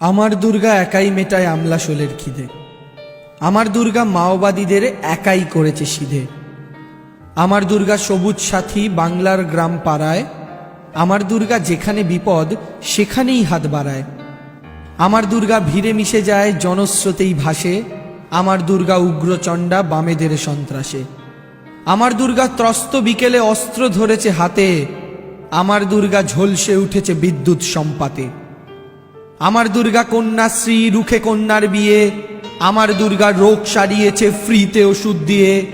আমার দুর্গা একাই মেটায় আমলা শোলের খিদে। আমার দুর্গা মাওবাদীদের একাই করেছে সিধে। আমার দুর্গা সবুজ সাথী বাংলার গ্রাম পাড়ায়। আমার দুর্গা যেখানে বিপদ, সেখানেই হাত বাড়ায়। আমার দুর্গা ভিড়ে মিশে যায় জনস্রোতেই ভাসে। আমার দুর্গা উগ্রচণ্ডা বামেদের সন্ত্রাসে। আমার দুর্গা ত্রস্ত বিকেলে অস্ত্র ধরেছে হাতে। আমার দুর্গা ঝলসে উঠেছে বিদ্যুৎ সম্পাতে। আমার দুর্গা কন্যাশ্রী রুখে কন্যার বিয়ে। আমার দুর্গা রোগ সারিয়েছে ফ্রিতে ওষুধ দিয়ে।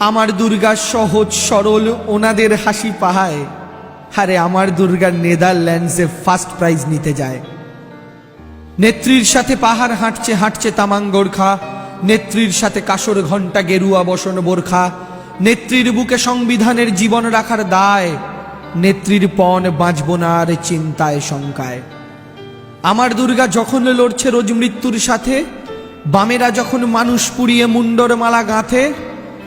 আমার দুর্গা সহজ, সরল, ওনাদের হাসি পাহায়। আরে, আমার দুর্গা নেদারল্যান্ডসে ফার্স্ট প্রাইজ নিতে যায়। নেত্রীর সাথে পাহাড় হাঁটছে হাঁটছে তামাং নেত্রীর সাথে কাসর ঘণ্টা গেরুয়া বসন বোরখা। নেত্রীর বুকে সংবিধানের জীবন রাখার দায়। নেত্রীর পণ বাঁচব না আর চিন্তায় শঙ্কায়। আমার দুর্গা যখন লড়ছে রোজ মৃত্যুর সাথে, বামেরা যখন মানুষ পুড়িয়ে মুন্ডর মালা গাঁথে,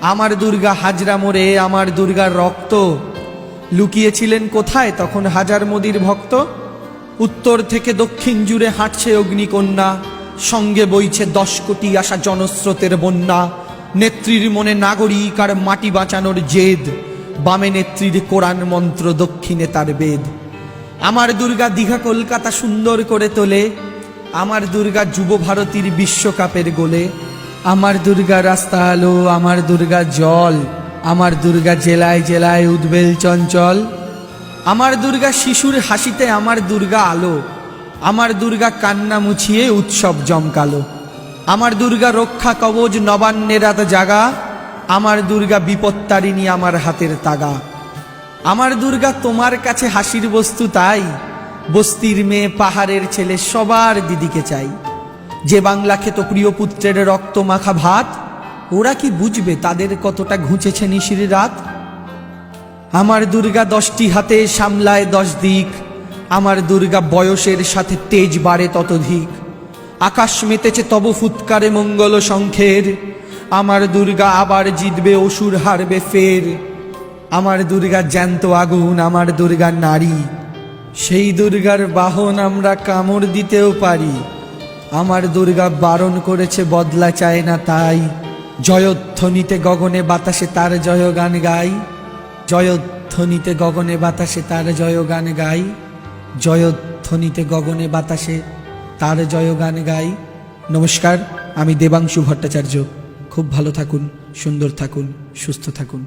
আমার দুর্গা হাজরা মোড়ে আমার দুর্গার রক্ত। লুকিয়েছিলেন কোথায় তখন হাজার মোদির ভক্ত? উত্তর থেকে দক্ষিণ জুড়ে হাঁটছে অগ্নিকন্যা, সঙ্গে বইছে দশ কোটি আসা জনস্রোতের বন্যা। নেত্রীর মনে নাগরিক আর মাটি বাঁচানোর জেদ, বামে নেত্রীর কোরআন মন্ত্র, দক্ষিণে তার বেদ। আমার দুর্গা দীঘা কলকাতা সুন্দর করে তোলে আমার দুর্গা যুব ভারতীর বিশ্বকাপের গোলে আমার দুর্গা রাস্তা আলো আমার দুর্গা জল আমার দুর্গা জেলায় জেলায় উদ্বেল চঞ্চল আমার দুর্গা শিশুর হাসিতে আমার দুর্গা আলো আমার দুর্গা কান্না মুছিয়ে উৎসব জমকালো আমার দুর্গা রক্ষা কবচ নবান্নের রাত জাগা আমার দুর্গা বিপত্তারিণী আমার হাতের তাগা আমার দুর্গা তোমার কাছে হাসির বস্তু তাই। বস্তির মেয়ে, পাহাড়ের ছেলে, সবার দিদিকে চাই। যে বাংলা খেত প্রিয় পুত্রের রক্ত মাখা ভাত, ওরা কি বুঝবে তাদের কতটা ঘুঁচেছে নিশির রাত? আমার দুর্গা দশটি হাতে সামলায় দশ দিক, আমার দুর্গা বয়সের সাথে তেজ বাড়ে ততধিক আকাশ মেতেছে তব ফুৎকারে মঙ্গল শঙ্খের, আমার দুর্গা আবার জিতবে, অসুর হারবে ফের। আমার দুর্গা জ্যান্ত আগুন আমার দুর্গা নারী। সেই দুর্গার বাহন আমরা কামড় দিতেও পারি। আমার দুর্গা বারণ করেছে, বদলা চায় না তাই। জয়ধ্বনিতে গগনে বাতাসে তার জয়গান গাই। জয়ধ্বনিতে গগনে বাতাসে তার জয়গান গাই। জয়ধ্বনিতে গগনে বাতাসে তার জয়গান গাই। নমস্কার, আমি দেবাংশু ভট্টাচার্য। খুব ভালো থাকুন, সুন্দর থাকুন, সুস্থ থাকুন।